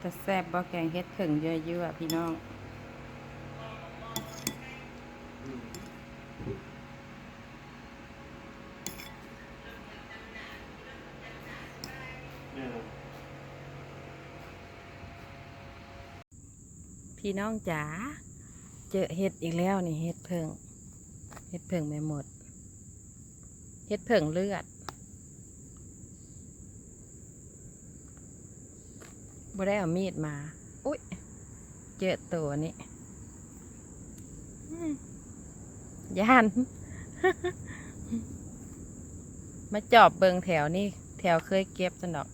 แต่แซ่บบ่แกงเฮ็ดถึงเยอะๆพี่น้องพี่น้องจ๋าเจอเห็ดอีกแล้วนี่เห็ดเพิงเห็ดเพิงไม่หมด เห็ดเพิงเลือด บ่ได้เอามีดมา อุ้ยเจอตัวนี้ย่าน มาจอบเบิงแถวนี่ แถวเคยเก็บสนดอก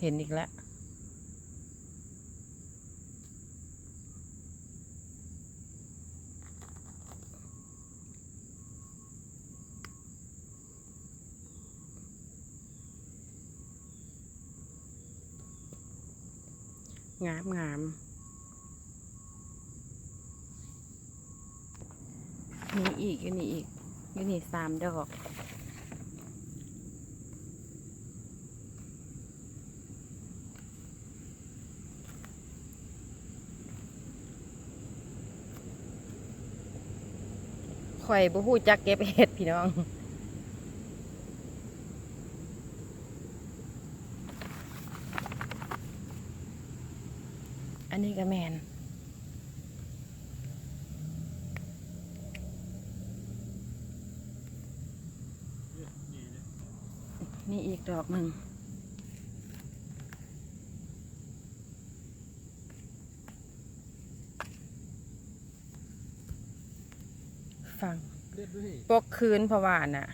เห็นอีกแล้ว งามงามมีอีกอยู่นี่อีกอยู่นี่สามดอกข่อยบ่ฮู้จักเก็บเห็ดพี่น้อง อันนี้ก็แมนนี่อีกดอกหนึ่งฟังเด็ดด้วยปกคืนเพราะว่าน่ะ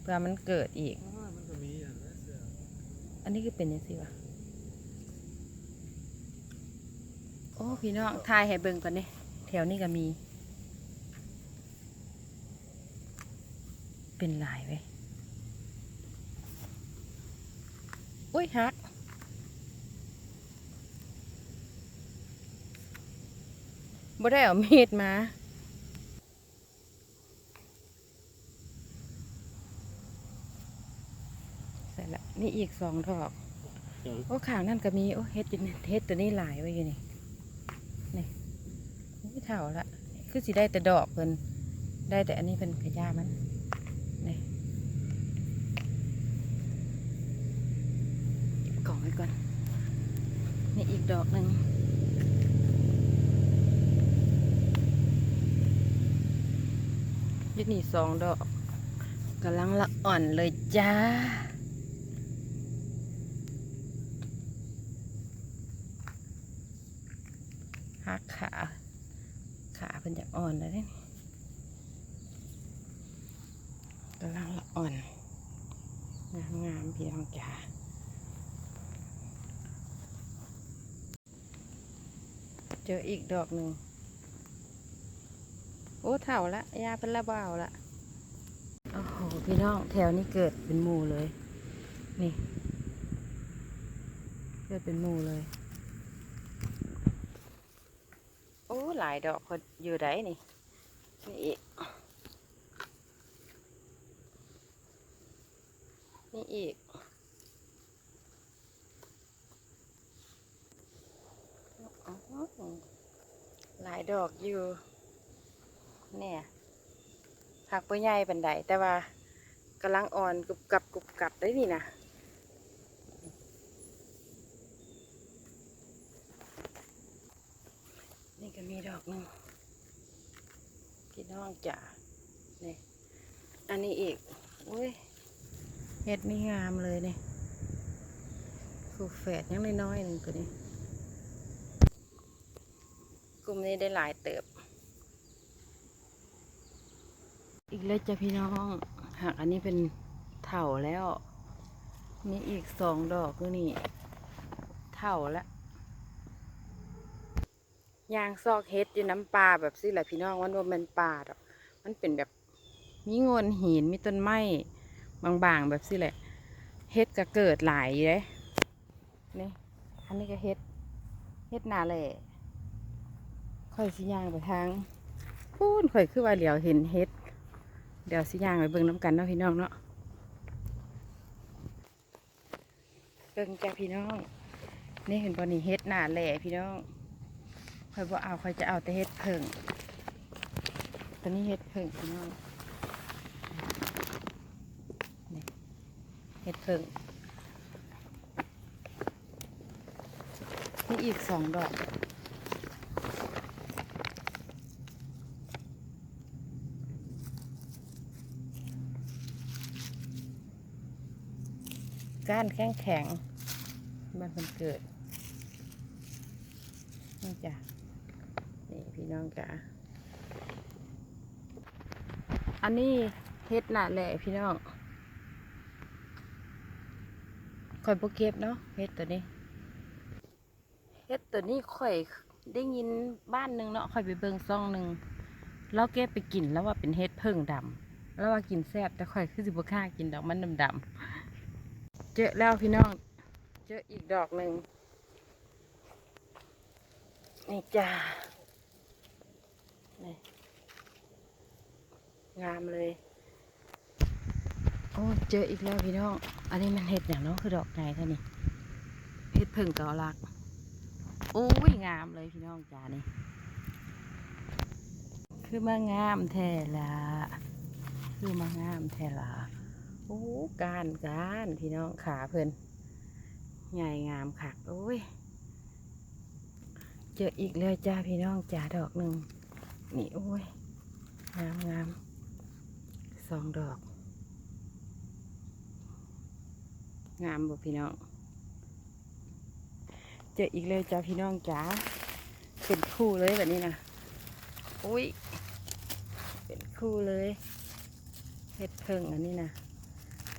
เพื่อมันเกิดอีกอ๋อมันก็มีอย่างนั้นเสืออันนี้คือเป็นยังสิวะ โอ้พี่น้องทายให้เบิ่งก่อนนี่แถวนี้ก็มี เป็นลายไว้ยอุ้ยฮักบ่ได้เอามีดมาใส่ละนี่อีกสองดอก โอ้ข่างนั่นก็มี โอ้เฮ็ดอยู่นี่เฮ็ดตัวนี้หลายไว้อยู่นี่นี่ไม่ เท่าละคือสิได้แต่ดอกเพิ่นได้แต่อันนี้เป็นกระยามันนี่เก็บกล่องไว้ก่อนนี่อีกดอกหนึ่งอยี่นี่สองดอกกำลังละอ่อนเลยจ้าหักขาขาเป็นจาก อ่อนแล้วเนี่ยกำลังละอ่อนงามงามๆพี่น้องจ๋าเจออีกดอกหนึ่งโอ้เถ่าละยาเป็นละเบาละโอ้โหพี่น้องแถวนี้เกิดเป็นหมู่เลย นี่ เกิดเป็นหมู่เลย โอ้ หลายดอกคนอยู่ไดนี่นี่อีกนี่อีกหลายดอกอยู่ เนี่ยผักปัใหญ่บันไดแต่ว่ากำลังอ่อนกรุบกับกรุบกับได้นี่นะ นี่ดอกหนึงพี่น้องจ๋านี่อันนี้อีกอุ้ยเห็ดนี่งามเลยนี่คูแฝดยังน้อยๆหนึ่งตัวนี้ กลุ่มนี้ได้หลายเติบ อีกแล้วจ้ะพี่น้องหากอันนี้เป็นเถ่าแล้วนี่อีกสองดอกก็นี่เถ่าแล้ว ยางซอกเฮ็ดอยู่น้ำปลาแบบสิแหละพี่น้องมันว่ามันปลาดอกมันเป็นแบบมีโงนหินมีต้นไม้บางๆแบบสิแหละเฮ็ดก็เกิดหลายเลยนี่อันนี้ก็เฮ็ดเฮ็ดนาแหละค่อยสิยางไปทางพูนค่อยคือว่าเหลียวเห็นเฮ็ดเดี๋ยวสิยางไปเบิ่งน้ำกันเนาะพี่น้องเนาะก็บิ่งจ้าพี่น้อง นี่เห็นบ่นี่เฮ็ดนาแหล่พี่น้อง อยบ่เอาคอยจะเอาแต่เฮ็ดเพิ่งตอนนี้เฮ็ดเพิ่งพี่น้องนี่เฮ็ดเพิ่งนี่อีกสองดอกก้านแข็งแข็งมันเป็นเกิดนี่จ้ะ นี่พี่น้องจ้ะอันนี้เฮ็ดหนาแหล่พี่น้องคอยโปเก็บเนาะเฮ็ดตัวนี้เฮ็ดตัวนี้ข่อยได้ยินบ้านหนึ่งเนาะข่อยไปเบิ่งซ่องหนึ่งเราเก็บไปกินแล้วว่าเป็นเฮ็ดเพิ่งดำแล้วว่ากินแซ่บแต่ข่อยคือสิบห้ากินดอกมันดำๆเจอแล้วพี่น้อง เจออีกดอกหนึ่งนี่จ้า นี่งามเลย โอ้เจออีกแล้วพี่น้อง อันนี้มันเห็ดอย่างเน้องคือดอกไงท่านี่เห็ดเพิ่งเกาลัก โอ้ยงามเลยพี่น้องจ้านี่ คือมางามแท้ละคือมางามแท้ละโอ้การการพี่น้องขาเพิ่นใหญ่งามคักโอ้ย เจออีกแล้วจ้าพี่น้องจ้าดอกหนึ่ง นี่โอ้ย งามงามสองดอก งามบ่พี่น้อง เจออีกแล้วจ้าพี่น้องจ้าเป็นคู่เลยแบบนี้นะอุ้ย เป็นคู่เลยเฮ็ดเพิ่งอันนี้นะ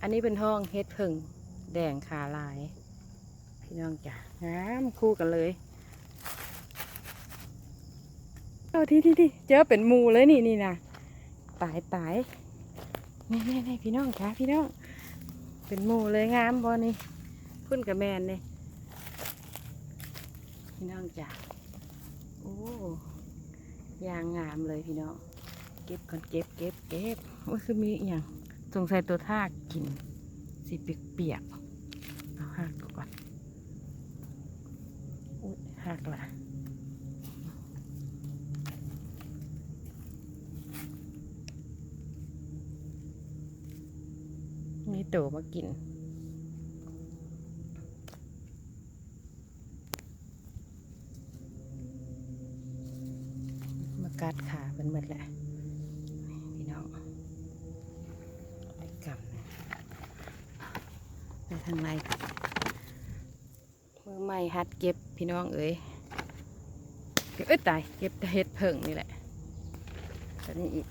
อันนี้เป็นห้องเฮ็ดผึ่งแดงขาลาย พี่น้องจ้ะงามคู่กันเลย เอาที่ที่ที่เจอเป็นมูเลยนี่นี่นะตายตายนี่นี่นี่พี่น้องจ้ะพี่น้อง เป็นมูเลยงามบอนี่พุ่นกับแมนนี่พี่น้องจ้ะโอ้ยางงามเลยพี่น้อง เก็บก่อนเก็บเก็บเก็บว่าคือมีอย่างสงสัยตัวทากกินสีเปียกๆเอาหักก่อนอุ้ยหักละ มีตัวมากิน มากัดขาเป็นหมดแหละพี่น้องไปกลับนะไปทางในมือใหม่หัดเก็บพี่น้องเอ้ยเก็บเอ้ยตายเก็บเห็ดเพิ่งนี่แหละตอนนี้อีก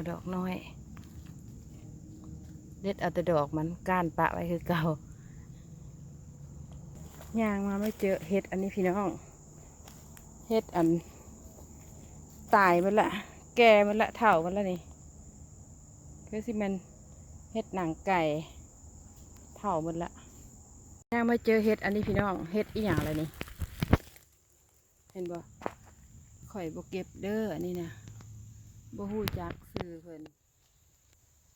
เอาดอกน้อย เด็ดเอาแต่ดอกมันก้านปะไว้คือเก่าย่างมาไม่เจอเห็ดอันนี้พี่น้องเห็ดอัน ตายมันละ แก่มันละเถ่ามันละนี่คือสิมันเห็ดหนังไก่เถ่ามันละย่างมาเจอเห็ดอันนี้พี่น้องเห็ดอีหยังอะไรนี่ เห็นบ่ข่อยบ่เก็บเด้ออันนี้นะ บ่ฮู้จักซื้อเพิ่น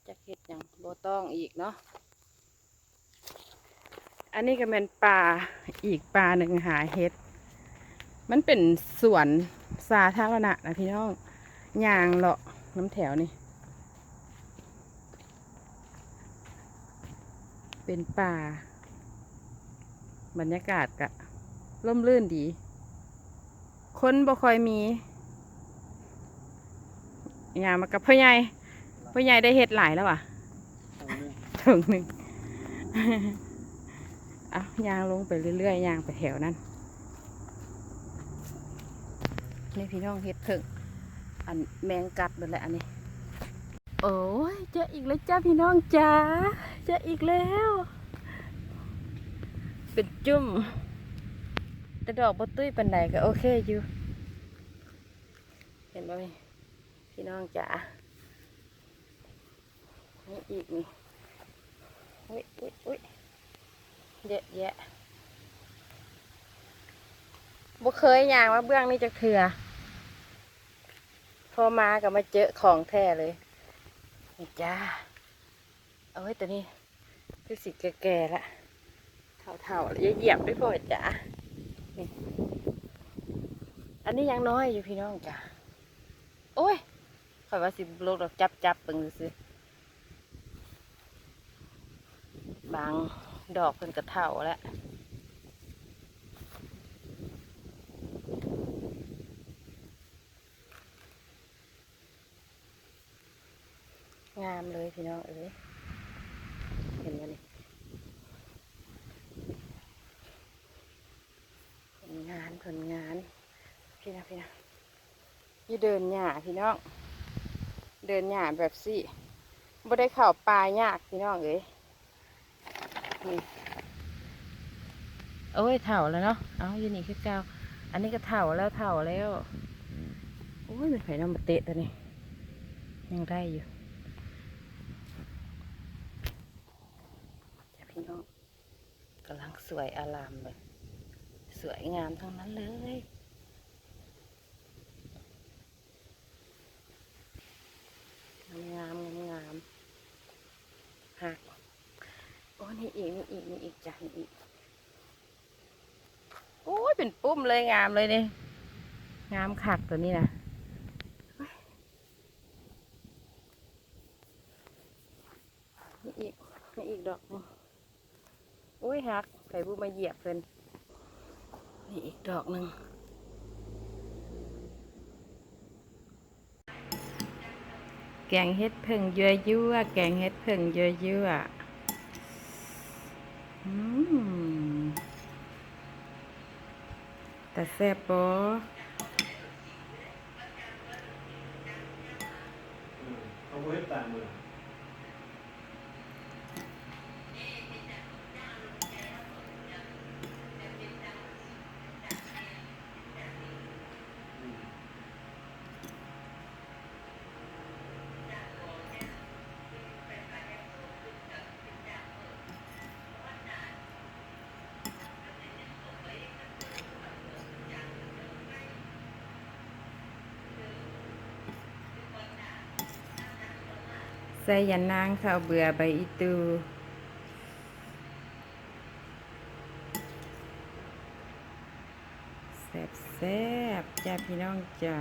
จักเห็ดหยังบ่ต้องอีกเนาะอันนี้ก็เป็นป่าอีกป่าหนึ่งหาเห็ด มันเป็นสวนสาธารณะนะพี่น้องยางเลาะน้ำแถวนี่ เป็นป่า บรรยากาศกะร่มรื่นดี คนบ่ค่อยมี ยางมากับพ่อใหญ่พ่อใหญ่ได้เห็ดหลายแล้วอะถึงหนึ่งเอายางลงไปเรื่อยๆยางไปแถวนั้นนี่พี่น้องเฮ็ดเพิ่งอันแมงกัดหมดแล้วอันนี้ โอ้ยเจออีกแล้วจ้าพี่น้องจ้าเจออีกแล้ว เป็นจุ่มแต่ดอกบตุ้ยปันใดก็โอเคอยู่ เห็นบ่พี่ พี่น้องจ๋านี่อีกนี่อุ้ยอุ้ยอุ้ยเยอะแยะบ่เคยย่างมาเบื้องนี่จะเถื่อพอมาก็มาเจอของแท้เลยนี่จ้าเอาไว้ตัวนี้คือสิแก่ๆละเท่าๆแล้วอย่าเหยียบด้วยพ่อจ้านี่อันนี้ยังน้อยอยู่พี่น้องจ้าโอ้ย อยว่าสิบโลกดอกจับจับๆเบิ่งซื้อบางดอกเพิ่นกระเท่าแล้วงามเลยพี่น้องเอ้ยเห็นไหมนี่ผลงานผลงาน พี่นะพี่นะยี่เดินหญ้าพี่น้อง เดินหญ้าแบบสิบ่ได้เข่าปลายากพี่น้องเอ้ยนี่โอ้ยเถ่าแล้วเนาะ เอาอยู่นี่คือเก่าอันนี้ก็เถ่าแล้วเถ่าแล้ว โอ้ยมันไผ่น้ำมาเตะตัวนี้ ยังได้อยู่จ้ะพี่น้องกำลังสวยอารามเลย สวยงามทั้งนั้นเลยงามงามงามหักโอ้ นี่อีกนี่อีกนี่อีกจ้ะนี่อีกโอ้ยเป็นปุ้มเลยงามเลยเนี่ยงามขักตัวนี้นะนี่อีกนี่อีกดอกโอ้ยหักไข่บูมาเหยียบเพิ่นนี่อีกดอกหนึ่งแกงเฮ็ดเพิ่งเยื่อยั่วแกงเฮ็ดเพิ่งเยื่อยั่วอืม แต่แซ่บปอ เขาไว้ตามมือ ใส่ยันนางข้าวเบื่อใบอีตูแซ่บแซ่บๆจ้าพี่น้องจ๋า